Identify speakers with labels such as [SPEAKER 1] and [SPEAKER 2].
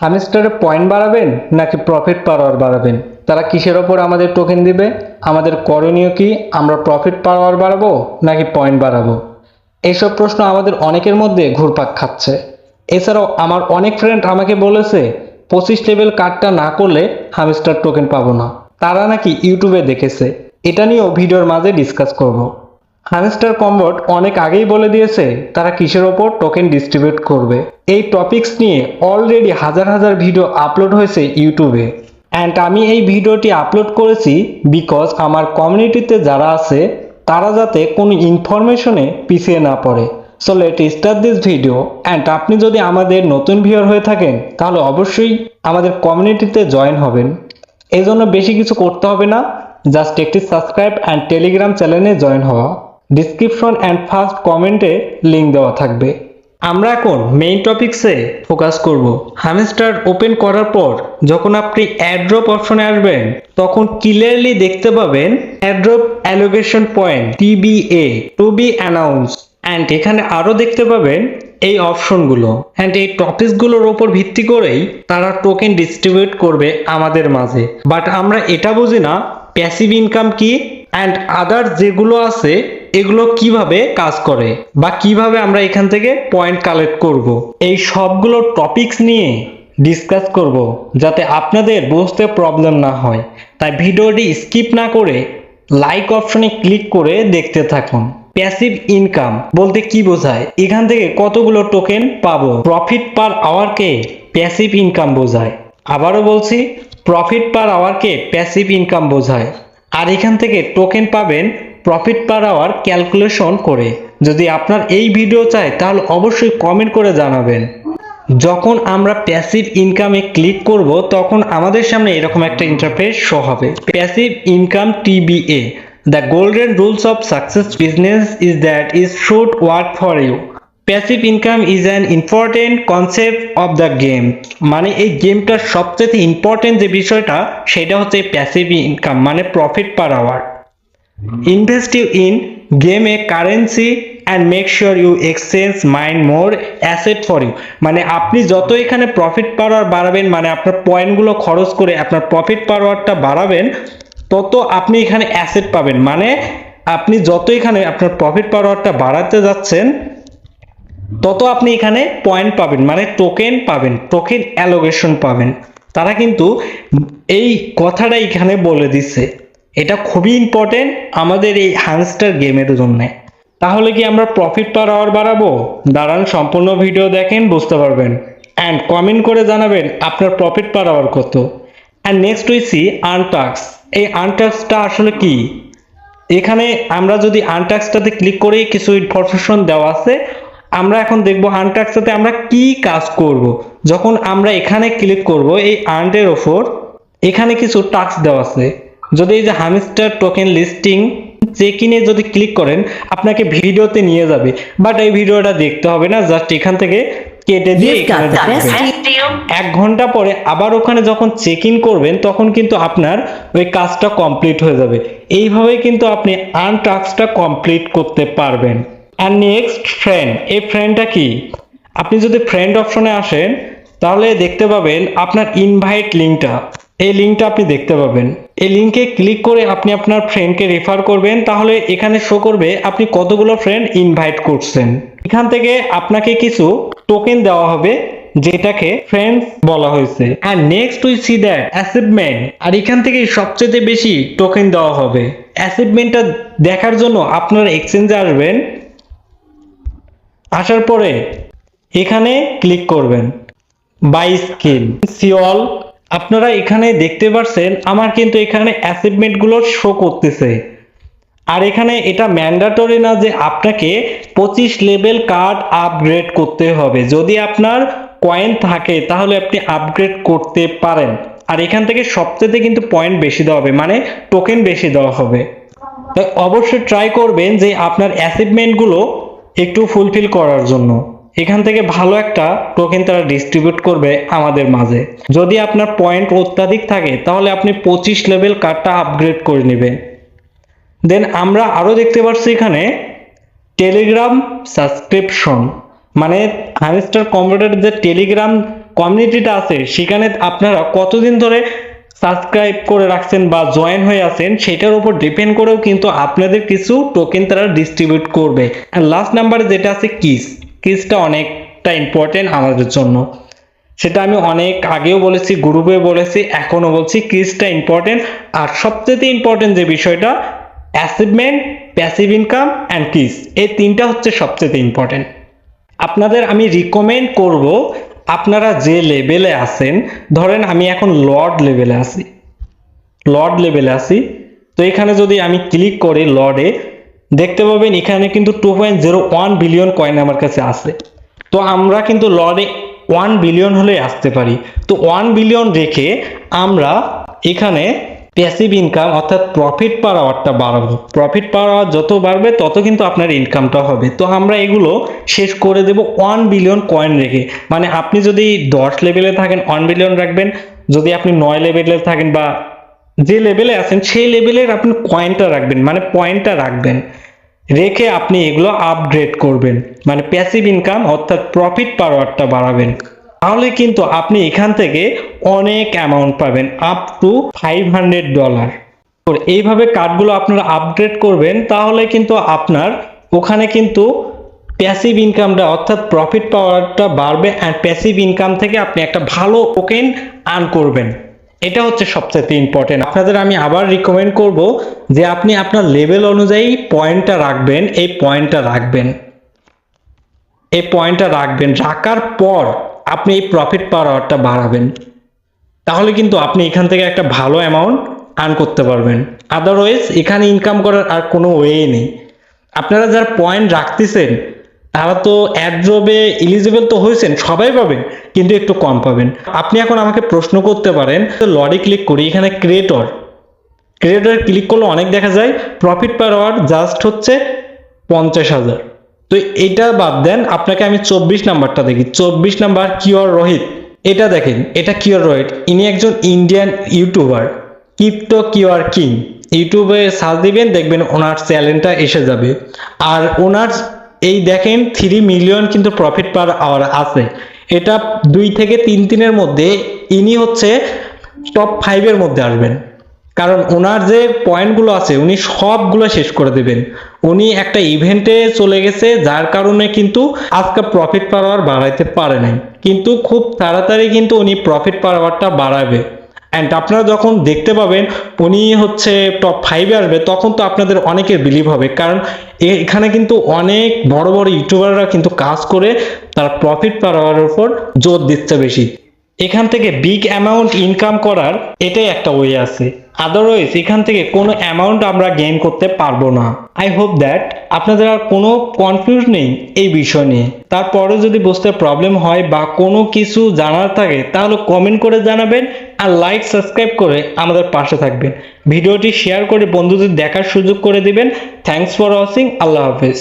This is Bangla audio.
[SPEAKER 1] হামিস্টারে পয়েন্ট বাড়াবেন নাকি প্রফিট পার আওয়ার বাড়াবেন? তারা কিসের ওপর আমাদের টোকেন দিবে? আমাদের করণীয় কি, আমরা প্রফিট পার আওয়ার বাড়াবো নাকি পয়েন্ট বাড়াবো? এইসব প্রশ্ন আমাদের অনেকের মধ্যে ঘুরপাক খাচ্ছে। এছাড়াও আমার অনেক ফ্রেন্ড আমাকে বলেছে, পঁচিশ লেভেল কার্ডটা না করলে হামিস্টার টোকেন পাবো না। তারা নাকি ইউটিউবে দেখেছে। এটা নিয়েও ভিডিওর মাঝে ডিসকাস করব। হামিস্টার কম্বট অনেক আগেই বলে দিয়েছে তারা কিসের ওপর টোকেন ডিস্ট্রিবিউট করবে। এই টপিকস নিয়ে অলরেডি হাজার হাজার ভিডিও আপলোড হয়েছে ইউটিউবে অ্যান্ড আমি এই ভিডিওটি আপলোড করেছি বিকজ আমার কমিউনিটিতে যারা আছে, তারা যাতে কোনো ইনফরমেশনে পিছিয়ে না পড়ে। So let start this video and আপনি যদি আমাদের নতুন ভিউয়ার হয়ে থাকেন, তাহলে অবশ্যই আমাদের কমিউনিটিতে জয়েন হবেন। এজন্য বেশি কিছু করতে হবে না জাস্ট একটি সাবস্ক্রাইব অ্যান্ড টেলিগ্রাম চ্যানেলে জয়েন হওয়া। ডিসক্রিপশন অ্যান্ড ফার্স্ট কমেন্টে লিঙ্ক দেওয়া থাকবে। আমরা এখন মেইন টপিকসে ফোকাস করব। হামস্টার ওপেন করার পর যখন আপনি অ্যাড্রপ অপশনে আসবেন, তখন ক্লিয়ারলি দেখতে পাবেন airdrop allocation point TBA to be announce and এখানে আরও দেখতে পাবেন এই অপশনগুলো অ্যান্ড এই টপিকসগুলোর ওপর ভিত্তি করেই তারা টোকেন ডিস্ট্রিবিউট করবে আমাদের মাঝে। বাট আমরা এটা বুঝি না প্যাসিভ ইনকাম কি? অ্যান্ড আদার যেগুলো আছে এগুলো কীভাবে কাজ করে বা কীভাবে আমরা এখান থেকে পয়েন্ট কালেক্ট করব? এই সবগুলো টপিকস নিয়ে ডিসকাস করব যাতে আপনাদের বুঝতে প্রবলেম না হয়। তাই ভিডিওটি স্কিপ না করে লাইক অপশনে ক্লিক করে দেখতে থাকুন। প্যাসিভ ইনকাম বলতে কি বোঝায়? এখান থেকে কতগুলো টোকেন পাবো? প্রফিট পার আওয়ারকে প্যাসিভ ইনকাম বোঝায়। আবারও বলছি প্রফিট পার আওয়ারকে প্যাসিভ ইনকাম বোঝায়। আর এখান থেকে টোকেন পাবেন প্রফিট পার আওয়ার ক্যালকুলেশন করে। যদি আপনার এই ভিডিও চাই তাহলে অবশ্যই কমেন্ট করে জানাবেন। যখন আমরা প্যাসিভ ইনকামে ক্লিক করব, তখন আমাদের সামনে এরকম একটা ইন্টারফেস শো হবে। Passive income TBA the golden rules of success business is that is should work for you passive income is an important concept of the game মানে এই গেমটার সবচেয়ে ইম্পর্টেন্ট যে বিষয়টা, সেটা হচ্ছে প্যাসিভ ইনকাম মানে profit per hour investive in game a currency and make sure you exchange mine more asset for you. মানে আপনি যত এখানে প্রফিট পাওয়ার বাড়াবেন মানে আপনার পয়েন্টগুলো খরচ করে আপনার প্রফিট পাওয়ারটা বাড়াবেন, তত আপনি এখানে অ্যাসেট পাবেন। মানে আপনি যত এখানে আপনার প্রফিট পাওয়ারটা বাড়াতে যাচ্ছেন, তত আপনি এখানে পয়েন্ট পাবেন। মানে টোকেন পাবেন টোকেন অ্যালোকেশন পাবেন। তারা কিন্তু এই কথাটা এখানে বলে দিচ্ছে। এটা খুবই ইম্পর্টেন্ট আমাদের এই হ্যামস্টার গেমের জন্য। তাহলে কি আমরা প্রফিট পার আওয়ার বাড়াবো? দাঁড়ান, সম্পূর্ণ ভিডিও দেখেন, বুঝতে পারবেন। অ্যান্ড কমেন্ট করে জানাবেন আপনার প্রফিট পার আওয়ার কত। অ্যান্ড নেক্সট সি আনটাক্স এই আনটাক্সটা আসলে কি? এখানে আমরা যদি আনটাক্সটাতে ক্লিক করে কিছু ইনফরমেশন দেওয়া আছে, আমরা এখন দেখব আনটাক্সটাতে আমরা কি কাজ করব। যখন আমরা এখানে ক্লিক করব এই আর্নের ওপর, এখানে কিছু টাস্ক দেওয়া আছে। যদি এই যে হামিস্টার টোকেন লিস্টিং চেক ইনে যদি ক্লিক করেন আপনাকে ভিডিওতে নিয়ে যাবে। বাট এই ভিডিওটা দেখতে হবে না জাস্ট এখান থেকে কেটে দিয়ে. এক ঘণ্টা পরে আবার ওখানে যখন চেক ইন করবেন তখন কিন্তু আপনার ওই কাজটা কমপ্লিট হয়ে যাবে। এইভাবে কিন্তু আপনি আন টাস্কটা কমপ্লিট করতে পারবেন। আর নেক্সট ফ্রেন্ড এই ফ্রেন্ডটা কি? আপনি যদি ফ্রেন্ড অপশনে আসেন তাহলে দেখতে পাবেন আপনার ইনভাইট লিঙ্কটা এই লিঙ্কটা আপনি দেখতে পাবেন। এই লিঙ্কে ক্লিক করে আপনি আপনার ফ্রেন্ডকে রেফার করবেন, তাহলে এখানে শো করবে আপনি কতগুলো ফ্রেন্ড ইনভাইট করছেন। এখান থেকে আপনাকে কিছু টোকেন দেওয়া হবে, যেটাকে ফ্রেন্ডস বলা হয়েছে। আর next we see that achievement আর এখান থেকে সবচেয়ে বেশি টোকেন দেওয়া হবে। অ্যাচিভমেন্টটা দেখার জন্য আপনার এক্সচেঞ্জে আসবেন। আসার পরে এখানে ক্লিক করবেন। বাই স্কিল সিওল আপনারা এখানে দেখতে পাচ্ছেন আমার কিন্তু এখানে অ্যাচিভমেন্টগুলো শো করতেছে। আর এখানে এটা ম্যান্ডাটরি না যে আপনাকে পঁচিশ লেভেল কার্ড আপগ্রেড করতে হবে। যদি আপনার কয়েন থাকে, তাহলে আপনি আপগ্রেড করতে পারেন। আর এখান থেকে সবচেয়ে কিন্তু পয়েন্ট বেশি দেওয়া হবে মানে টোকেন বেশি দেওয়া হবে। তাই অবশ্যই ট্রাই করবেন যে আপনার অ্যাচিভমেন্টগুলো একটু ফুলফিল করার জন্য। এখান থেকে ভালো একটা টোকেন তারা ডিস্ট্রিবিউট করবে আমাদের মাঝে। যদি আপনার পয়েন্ট অত্যাধিক থাকে, তাহলে আপনি পঁচিশ লেভেল কার্ডটা আপগ্রেড করে নেবেন। দেন আমরা আরও দেখতে পাচ্ছি এখানে টেলিগ্রাম সাবস্ক্রিপশন মানে হামিস্টার কম্পিউটার যে টেলিগ্রাম কমিউনিটিটা আছে, সেখানে আপনারা কতদিন ধরে সাবস্ক্রাইব করে রাখছেন বা জয়েন হয়ে আছেন, সেটার উপর ডিপেন্ড করেও কিন্তু আপনাদের কিছু টোকেন তারা ডিস্ট্রিবিউট করবে। লাস্ট নাম্বারে যেটা আছে কিস কিসটা অনেকটা ইম্পর্টেন্ট আমাদের জন্য। সেটা আমি অনেক আগেও বলেছি গ্রুপে বলেছি, এখনও বলছি, কিসটা ইম্পর্টেন্ট আর সবচেয়ে ইম্পর্টেন্ট যে বিষয়টা achievement passive income and keys এই তিনটা হচ্ছে সবচেয়ে ইম্পর্টেন্ট আপনাদের আমি রিকমেন্ড করব, আপনারা যে লেভেলে আছেন, ধরেন আমি এখন লর্ড লেভেলে আছি। লর্ড লেভেলে আছি। তো এখানে যদি আমি ক্লিক করি লর্ডে দেখতে পাবেন এখানে কিন্তু two point zero one billion coin আমার কাছে আছে। তো আমরা কিন্তু লর্ডে ওয়ান বিলিয়ন হলে আসতে পারি। তো ওয়ান বিলিয়ন রেখে আমরা এখানে প্যাসিভ ইনকাম অর্থাৎ প্রফিট পার আওয়ারটা বাড়াবো। প্রফিট পার আওয়ার যত বাড়বে, তত কিন্তু আপনার ইনকামটা হবে। তো আমরা এগুলো শেষ করে দেব ওয়ান বিলিয়ন কয়েন রেখে। মানে আপনি যদি দশ লেভেলে থাকেন ওয়ান বিলিয়ন রাখবেন। যদি আপনি নয় লেভেলে থাকেন বা যে লেভেলে আছেন, সেই লেভেলের আপনি কয়েনটা রাখবেন। মানে পয়েন্টটা রাখবেন। রেখে আপনি এগুলো আপগ্রেড করবেন। মানে প্যাসিভ ইনকাম অর্থাৎ প্রফিট পাওয়ারটা বাড়াবেন। তাহলে কিন্তু আপনি এখান থেকে অনেক অ্যামাউন্ট পাবেন up to five hundred dollar তো এইভাবে কার্ডগুলো আপনারা আপগ্রেড করবেন, তাহলে কিন্তু আপনার ওখানে কিন্তু প্যাসিভ ইনকামটা অর্থাৎ প্রফিট পাওয়ারটা বাড়বে অ্যান্ড প্যাসিভ ইনকাম থেকে আপনি একটা ভালো টোকেন আর্ন করবেন। এটা হচ্ছে সবচেয়ে ইম্পর্টেন্ট আপনাদের আমি আবার রিকমেন্ড করব যে আপনি আপনার লেভেল অনুযায়ী পয়েন্টটা রাখবেন, এই পয়েন্টটা রাখবেন। এই পয়েন্টটা রাখবেন, রাখার পর আপনি এই প্রফিট পাওয়ারটা বাড়াবেন। তাহলে কিন্তু আপনি এখান থেকে একটা ভালো অ্যামাউন্ট আর্ন করতে পারবেন। আদারওয়াইজ এখানে ইনকাম করার আর কোনো ওয়ে নেই। আপনারা যারা পয়েন্ট রাখতেছেন তারা তো অ্যাড্রবে এলিজিবল তো হয়েছেন, সবাই পাবেন, কিন্তু একটু কম পাবেন। আপনি এখন আমাকে প্রশ্ন করতে পারেন লরি ক্লিক করি, এখানে ক্রিয়েটর ক্রিয়েটর ক্লিক করলে অনেক দেখা যায় প্রফিট পার আওয়ার জাস্ট হচ্ছে পঞ্চাশ হাজার। তো এটা বাদ দেন, আপনাকে আমি চব্বিশ নাম্বারটা দেখি। চব্বিশ নাম্বার কিওর রোহিত। এটা দেখেন, এটা কিওর রোহিত। ইনি একজন Indian YouTuber crypto cure king. ইউটিউবে সার্চ দিবেন, দেখবেন ওনার চ্যানেলটা এসে যাবে। আর ওনার এই দেখেন থ্রি মিলিয়ন কিন্তু প্রফিট পার আওয়ার আছে। এটা দুই থেকে তিন দিনের মধ্যে ইনি হচ্ছে টপ ফাইভের মধ্যে আসবেন। কারণ ওনার যে পয়েন্টগুলো আছে, উনি সবগুলো শেষ করে দেবেন। উনি একটা ইভেন্টে চলে গেছে, যার কারণে কিন্তু আজকে প্রফিট পাওয়ার বাড়াইতে পারে নাই। কিন্তু খুব তাড়াতাড়ি কিন্তু উনি প্রফিট পাওয়ারটা বাড়াবে। অ্যান্ড আপনারা যখন দেখতে পাবেন উনি হচ্ছে টপ ফাইভে আসবে, তখন তো আপনাদের অনেকের বিলিভ হবে। কারণ এখানে কিন্তু অনেক বড় বড় ইউটিউবাররা কিন্তু কাজ করে তার প্রফিট পাওয়ার উপর জোর দিচ্ছে বেশি। এখান থেকে বিগ অ্যামাউন্ট ইনকাম করার এটাই একটা ওয়ে আছে। আদারওয়াইজ এখান থেকে কোনো অ্যামাউন্ট আমরা গেইন করতে পারব না। আই হোপ দ্যাট আপনাদের আর কোনো কনফিউজ নেই এই বিষয় নিয়ে। তারপরে যদি বুঝতে প্রবলেম হয় বা কোনো কিছু জানার থাকে, তাহলে কমেন্ট করে জানাবেন আর লাইক সাবস্ক্রাইব করে আমাদের পাশে থাকবেন। ভিডিওটি শেয়ার করে বন্ধুদের দেখার সুযোগ করে দিবেন। থ্যাঙ্কস ফর ওয়াচিং আল্লাহ হাফেজ।